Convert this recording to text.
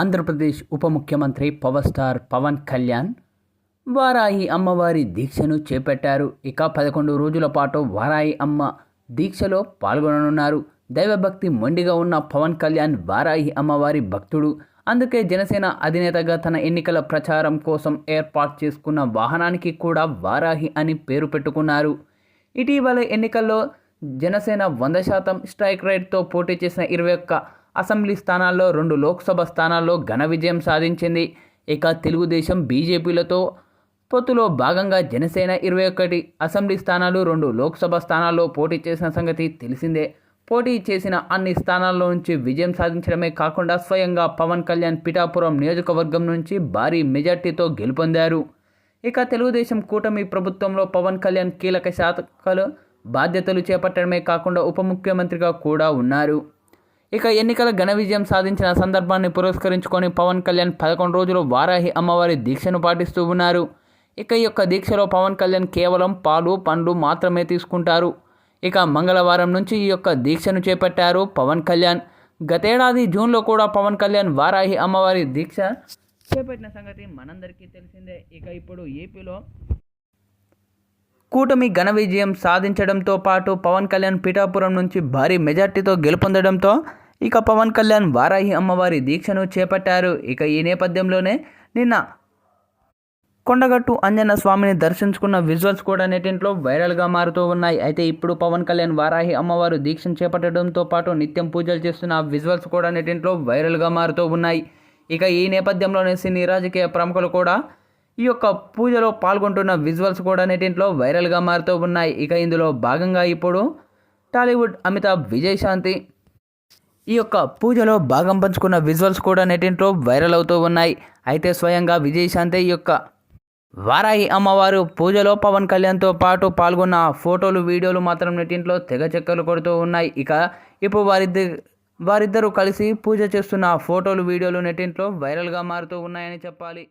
ఆంధ్రప్రదేశ్ ఉప ముఖ్యమంత్రి power star Pawan Kalyan Varahi అమ్మవారి దీక్షను చేపట్టారు. ఇక పదకొండు రోజుల పాటు వారాయి అమ్మ దీక్షలో పాల్గొననున్నారు. దైవభక్తి మొండిగా ఉన్న పవన్ కళ్యాణ్ వారాహి అమ్మవారి భక్తుడు. అందుకే జనసేన అధినేతగా తన ఎన్నికల ప్రచారం కోసం ఏర్పాటు చేసుకున్న వాహనానికి కూడా వారాహి అని పేరు పెట్టుకున్నారు. ఇటీవల ఎన్నికల్లో జనసేన వంద శాతం స్ట్రైక్ రేట్తో పోటీ చేసిన ఇరవై ఒక్క అసెంబ్లీ స్థానాల్లో రెండు లోక్సభ స్థానాల్లో ఘన విజయం సాధించింది. ఇక తెలుగుదేశం బీజేపీలతో పొత్తులో భాగంగా జనసేన ఇరవై ఒకటి. అసెంబ్లీ స్థానాలు రెండు లోక్సభ స్థానాల్లో పోటీ చేసిన సంగతి తెలిసిందే. పోటీ చేసిన అన్ని స్థానాల్లో నుంచి విజయం సాధించడమే కాకుండా స్వయంగా పవన్ కళ్యాణ్ పిఠాపురం నియోజకవర్గం నుంచి భారీ మెజార్టీతో గెలుపొందారు. ఇక తెలుగుదేశం కూటమి ప్రభుత్వంలో పవన్ కళ్యాణ్ కీలక శాఖలు బాధ్యతలు చేపట్టడమే కాకుండా ఉప ముఖ్యమంత్రిగా కూడా ఉన్నారు. ఇక ఎన్నికల ఘన విజయం సాధించిన సందర్భాన్ని పురస్కరించుకొని పవన్ కళ్యాణ్ పదకొండు రోజులు వారాహి అమ్మవారి దీక్షను పాటిస్తూ ఉన్నారు. ఇక ఈ యొక్క దీక్షలో పవన్ కళ్యాణ్ కేవలం పాలు పండ్లు మాత్రమే తీసుకుంటారు. ఇక మంగళవారం నుంచి ఈ యొక్క దీక్షను చేపట్టారు పవన్ కళ్యాణ్. గతేడాది జూన్లో కూడా పవన్ కళ్యాణ్ వారాహి అమ్మవారి దీక్ష చేపట్టిన సంగతి మనందరికీ తెలిసిందే. ఇక ఇప్పుడు ఏపీలో కూటమి ఘన విజయం సాధించడంతో పాటు పవన్ కళ్యాణ్ పిఠాపురం నుంచి భారీ మెజార్టీతో గెలుపొందడంతో ఇక పవన్ కళ్యాణ్ వారాహి అమ్మవారి దీక్షను చేపట్టారు. ఇక ఈ నేపథ్యంలోనే నిన్న కొండగట్టు అంజన్న స్వామిని దర్శించుకున్న విజువల్స్ కూడా నెటింట్లో వైరల్గా మారుతూ ఉన్నాయి. అయితే ఇప్పుడు పవన్ కళ్యాణ్ వారాహి అమ్మవారు దీక్షను చేపట్టడంతో పాటు నిత్యం పూజలు చేస్తున్న విజువల్స్ కూడా నెటింట్లో వైరల్గా మారుతూ ఉన్నాయి. ఇక ఈ నేపథ్యంలోనే సినీ రాజకీయ ప్రముఖులు కూడా ఈ యొక్క పూజలో పాల్గొంటున్న విజువల్స్ కూడా నెటింట్లో వైరల్గా మారుతూ ఉన్నాయి. ఇక ఇందులో భాగంగా ఇప్పుడు టాలీవుడ్ అమితాబ్ విజయశాంతి. ఈ యొక్క పూజలో భాగం పంచుకున్న విజువల్స్ కూడా నెటింట్లో వైరల్ అవుతూ ఉన్నాయి. అయితే స్వయంగా విజయశాంతి ఈ యొక్క వారాయి అమ్మవారు పూజలో పవన్ కళ్యాణ్తో పాటు పాల్గొన్న ఫోటోలు వీడియోలు మాత్రం నెటింట్లో తెగ చెక్కలు కొడుతూ ఉన్నాయి. ఇక ఇప్పుడు వారిద్దరు వారిద్దరూ కలిసి పూజ చేస్తున్న ఫోటోలు వీడియోలు నెటింట్లో వైరల్గా మారుతూ ఉన్నాయని చెప్పాలి.